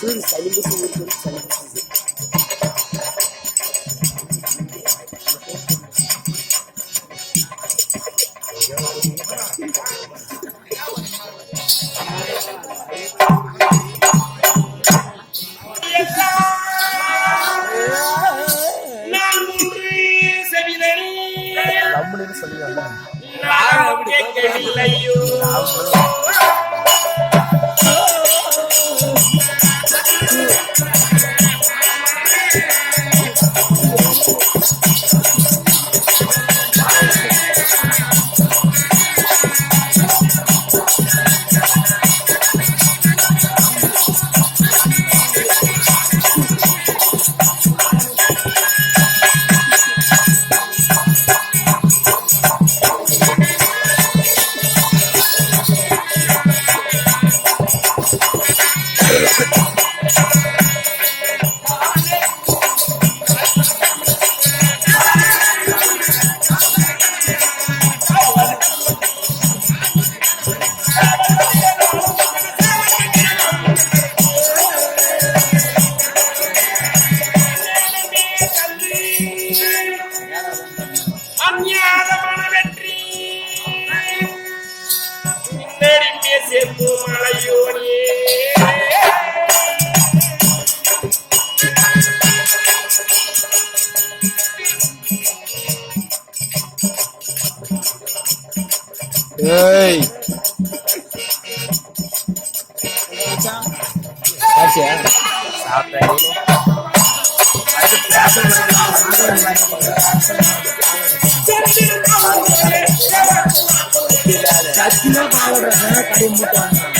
Suyun saygısı vurgun நம்மளுக்கு நான் கேட்கவில்லையோ? ஏய் சாப்பிட்டியா சாப்பிட்டேன் சத்தியமா பாடுறேன் கடை மூட்டாங்க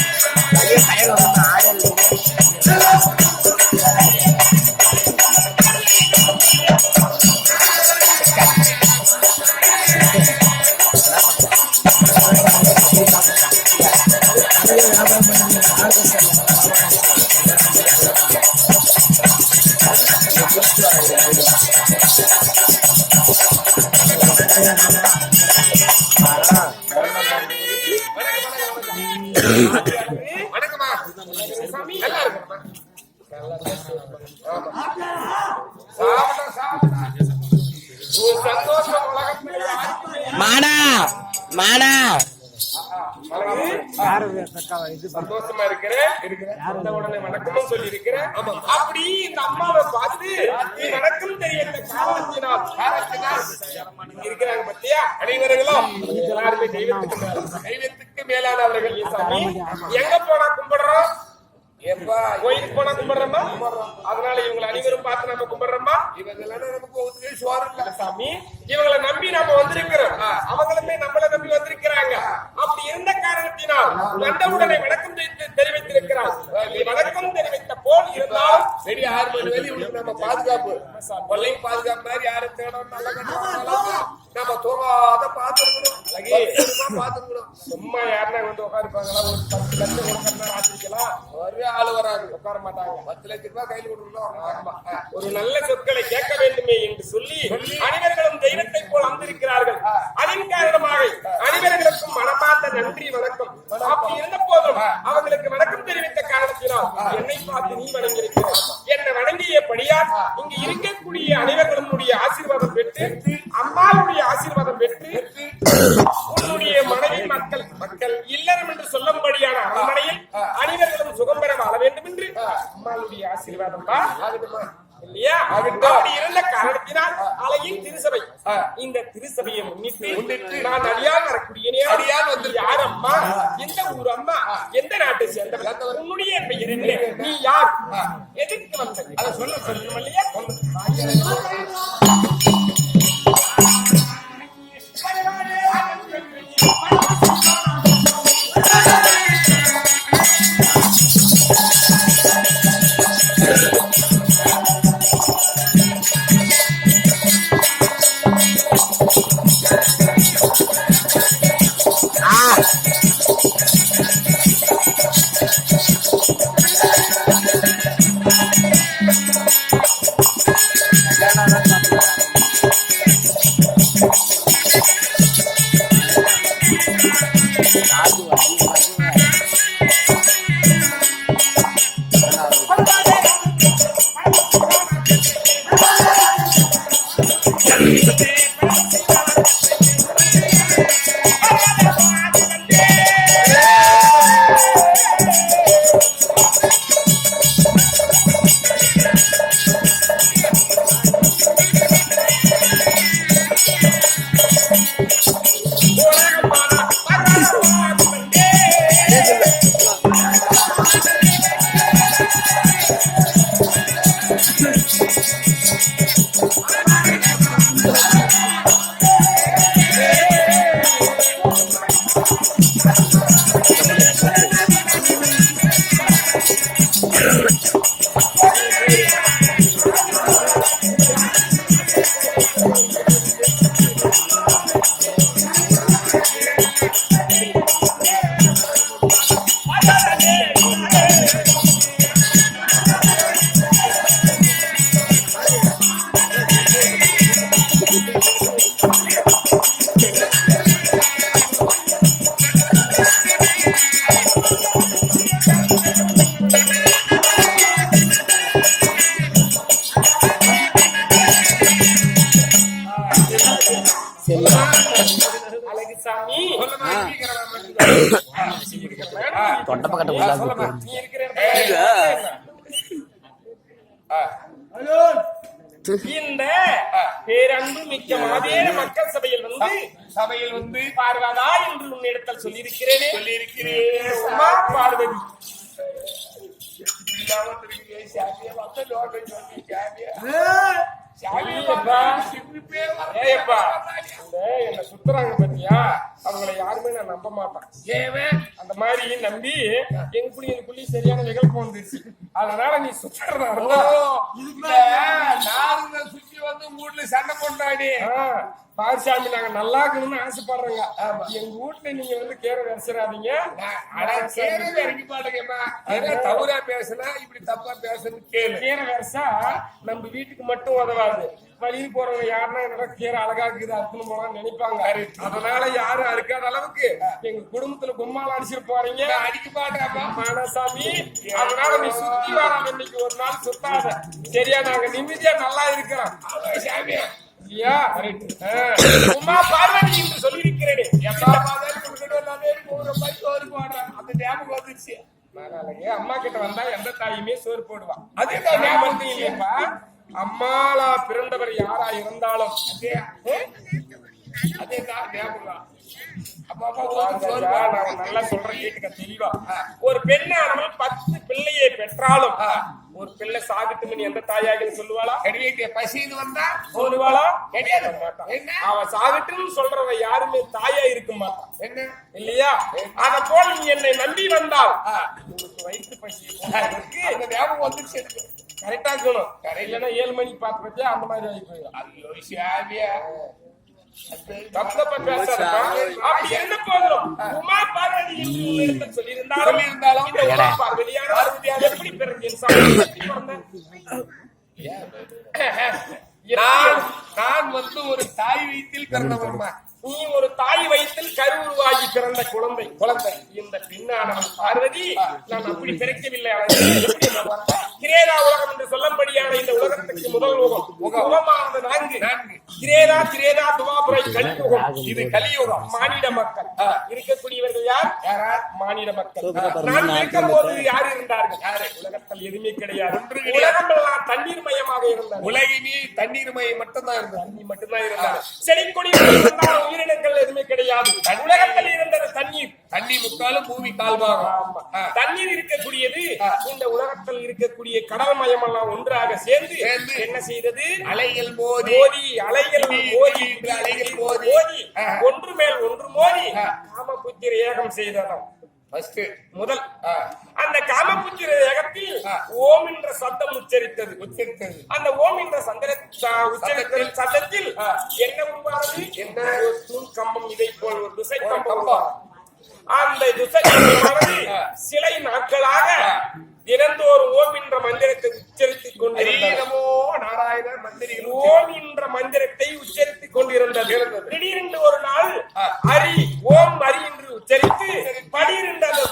மாடா மாடா. சந்தோஷமா இருக்கிறேன் அந்த உடனே வணக்கமும் சொல்லி இருக்கிறேன் அப்படி இந்த அம்மாவை பார்த்து நீ வணக்கம் தெரியல காரணத்தினால் காரணத்தினால் இருக்கிறாங்க பத்தியா? அனைவர்களும் எல்லாருமே தெய்வத்துக்கு தெய்வத்துக்கு மேலானவர்கள் சாமி. எங்க போனா கும்பிடுறோம்? கோயிலுக்கு போனா கும்பிடுறோமா? அதனால இவங்களை அனைவரும் பார்த்து நம்ம கும்பிடுறோமா? இவங்க நமக்கு ஒத்துக்கை சோறு இல்ல. சாமி. இவங்களை நம்பி நாம வந்திருக்கிறோம். அவங்களுமே நம்மளை நம்பி வந்திருக்கிறாங்க. அப்படி இருந்த காரணத்தினால் கண்டவுடனே வணக்கம் தெரிவித்து- தெரிவித்திருக்கிறார். நீ வணக்கம் தெரிவித்த போல் இருந்தால் சரி ஆறு மணி வரை இவனுக்கு நம்ம பாதுகாப்பு. கொள்ளையும் பாதுகாப்பு மாதிரி யாரும் தேடணும்? நல்ல நம்ம தூங்காத பார்த்துருக்கணும். பார்த்துருக்கணும். சும்மா யாருன்னா வந்து உட்காருப்பாங்களா ஒரு பத்து லட்சம் கொடுக்கறதா ராத்திரிக்கலாம் ஒரே ஆள் வராது. உட்கார மாட்டாங்க. பத்து லட்ச ரூபாய் கையில் கொடுக்கணும் ஒரு நல்ல சொற்களை கேட்க வேண்டுமே என்று சொல்லி அனைவர்களும் தெய்வத்தை போல் அமர்ந்திருக்கிறார்கள். அதன் காரணமாக அனைவர்களுக்கும் மனமார்ந்த நன்றி வணக்கம். அப்படி இருந்த போதும் அவங்களுக்கு வணக்கம் தெரிவித்த காரணத்தினால் என்னை பார்த்து நீ வணங்கியிருக்கிறார் என்னை வணங்கியபடியால் இங்கு இருக்கக்கூடிய அனைவர்களுடைய ஆசீர்வாதம் பெற்று அம்மாவுடைய ஆசீர்வாதம் பெற்று உன்னுடைய மனைவி மக்கள் மக்கள் இல்லறம் என்று சொல்லும்படியான அரண்மனையில் அனைவர்களும் சுகம் பெற வாழ வேண்டும் என்று அம்மாவுடைய ஆசீர்வாதம் தான் இல்லையா? அப்படி இருந்த காரணத்தினால் அலையின் திருசபை இந்த திருசபையை முன்னிட்டு நான் அடியால் வரக்கூடிய அடியாள் வந்து யார் அம்மா எந்த ஊர் அம்மா? எந்த நாட்டை சேர்ந்தவர் உன்னுடைய பெயர் என்ன? நீ யார்? எதற்கு வந்த அதை சொல்ல சொல்லணும் இல்லையா? இருக்கிற இடத்துல ஆ, இந்த பேரன்பு மிக்க மாதேன மக்கள் சபையில் வந்து சபையில் வந்து பார்வதா என்று உன்னிடத்தில் சொல்லியிருக்கிறேனே. சொல்லியிருக்கிறேன். உமா பார்வதி. சாமியை சாமியை சாமியை இந்த என்ன சுத்துறாங்க பாத்தியா? அவங்கள யாருமே நான் நம்ப மாட்டேன். ஏவன் அந்த மாதிரி நம்பி எங்க புள்ளி எங்க புள்ளி சரியான விகல்பம் வந்துருச்சு. அதனால நீ சுத்துறதா நானுங்க சுத்தி வந்து வீட்டுல சண்டை கொண்டாடி பாரிசாமி நாங்க நல்லா இருக்கணும்னு ஆசைப்படுறோங்க. எங்க வீட்டுல நீங்க வந்து கீரை கேள்வி இறங்கி மாட்டேங்கம்மா ஏன்னா தவறா பேசுனா இப்படி தப்பா பேசுன்னு கேளு. கீரை விரசா நம்ம வீட்டுக்கு மட்டும் உதவாது. வழியில் போறவங்க யாருன்னா என்னடா கீரை அழகா இருக்குது அத்துன்னு போலாம் நினைப்பாங்க. அதனால யாரும் அறுக்காத அளவுக்கு எங்க குடும்பத்துல கும்மால அடிச்சிட்டு போறீங்க. அடிக்க மாட்டேன்ப்பா மானசாமி அதனால நீ சுத்தி வராம இன்னைக்கு ஒரு நாள் சுத்தாத. சரியா நாங்க நிம்மதியா நல்லா இருக்கிறோம். சாமியா இல்லையா. உமா பார்வதி என்று சொல்லியிருக்கிறேனே. எப்பா பார்த்தாலும் கொடுக்கணும் எல்லாமே ஒரு பைக் ஒரு போடுறேன் அந்த ஞாபகம் வந்துருச்சு. அம்மா கிட்ட வந்தா எந்த தாயுமே சோறு போடுவா. அதேதான் நான் ஞாபகம் இல்லையப்பா. அம்மாளா பிறந்தவர் யாரா இருந்தாலும் நல்லா சொல்றேன் கேட்டுக்க தெளிவா. ஒரு பெண்ணானவள் பத்து பிள்ளையை பெற்றாலும் ஒரு பிள்ளை சாகட்டும்னு எந்த தாயாக சொல்லுவாளா? கிடையாது பசின்னு வந்தா சொல்லுவாளா? கிடையாது மாட்டான். என்ன? அவ சாகட்டும்னு சொல்றவ யாருமே தாயா இருக்க மாட்டான். என்ன? இல்லையா? அத போல் நீ என்னை நம்பி வந்தால். வயிற்று போக்குவதற்கு அந்த ஞாபகம் வந்துருச்சு கரெக்டா இருக்கணும். இல்லைன்னா ஏழு மணிக்கு பார்த்து பத்தியா அந்த மாதிரி ஆகி போயிடும். ஐயோ சாமியா தப்பு தப்பா பேசாதப்பா. அப்படி இருந்த போதிலும் உமா பார்வதி என்று உன்னிடத்தில் சொல்லியிருந்தாலும் சொல்லியிருந்தாலும் இந்த உமா பார்வதியான பார்வதியாக எப்படி பிறந்தேன் சாமி? எப்படி பிறந்தேன்? நான் வந்து ஒரு தாய் வயிற்றில் பிறந்தவன்மா நீ ஒரு தாய் வயிற்றில் கருவுருவாகி பிறந்த குழந்தை குழந்தை இந்த பின்னானவன் பார்வதி நான் அப்படி பிறக்கவில்லை அவன்? கிரேதா உலகம் என்று சொல்லப்படியான இந்த உலகத்துக்கு முதல் யுகம். உகமானது நான்கு. கிரேதா கிரேதா துவாபுரை கலியுகம். இது கலியுகம். மானிட மக்கள். இருக்கக்கூடியவர்கள் யார்? யாரா மானிட மக்கள். நான். இருக்கும் போது யார் இருந்தார்கள்? யாரு? உலகத்தில் எதுவுமே கிடையாது. ஒன்று கிடையாது. உலகம் எல்லாம் தண்ணீர் மயமாக இருந்தது. உலகினே தண்ணீர் மயம் மட்டும்தான் இருந்தது. தண்ணி மட்டும்தான் இருந்தாங்க செடி இருந்தாலும் உயிரினங்கள் எதுவுமே கிடையாது. உலகத்தில் இருந்தது தண்ணீர். தண்ணி முக்காலும் பூமி ஆமா. தண்ணீர் இருக்கக்கூடியது இந்த உலகத்தில் இருக்கக்கூடிய கடல் மயம் எல்லாம் ஒன்றாக சேர்ந்து என்ன செய்தது? அலைகள் மோதி மோதி அலைகள் மோதி அலைகள் மோதி. மோதி. ஒன்று மேல் ஒன்று மோதி. காமபுத்திர ஏகம் செய்ததாம் முதல். அந்த காமபுத்திர ஏகத்தில். ஓம் என்ற சத்தம் உச்சரித்தது. உச்சரித்தது. அந்த ஓம் என்ற சந்திர ச- உச்சரித்த சத்தத்தில். என்ன உருவானது? என்ன? தூண் கம்பம் இதை போல் ஒரு திசை கம்பம். அந்த திசை கம்பம் தினந்தோறும் ஓம் என்ற மந்திரத்தை உச்சரித்துக் கொண்டிருந்தமோ நாராயண மந்திரி ஓம் என்ற மந்திரத்தை உச்சரித்துக் கொண்டிருந்தது திடீரென்று ஒரு நாள் ஹரி ஓம் ஹரி என்று உச்சரித்து பனிரெண்டு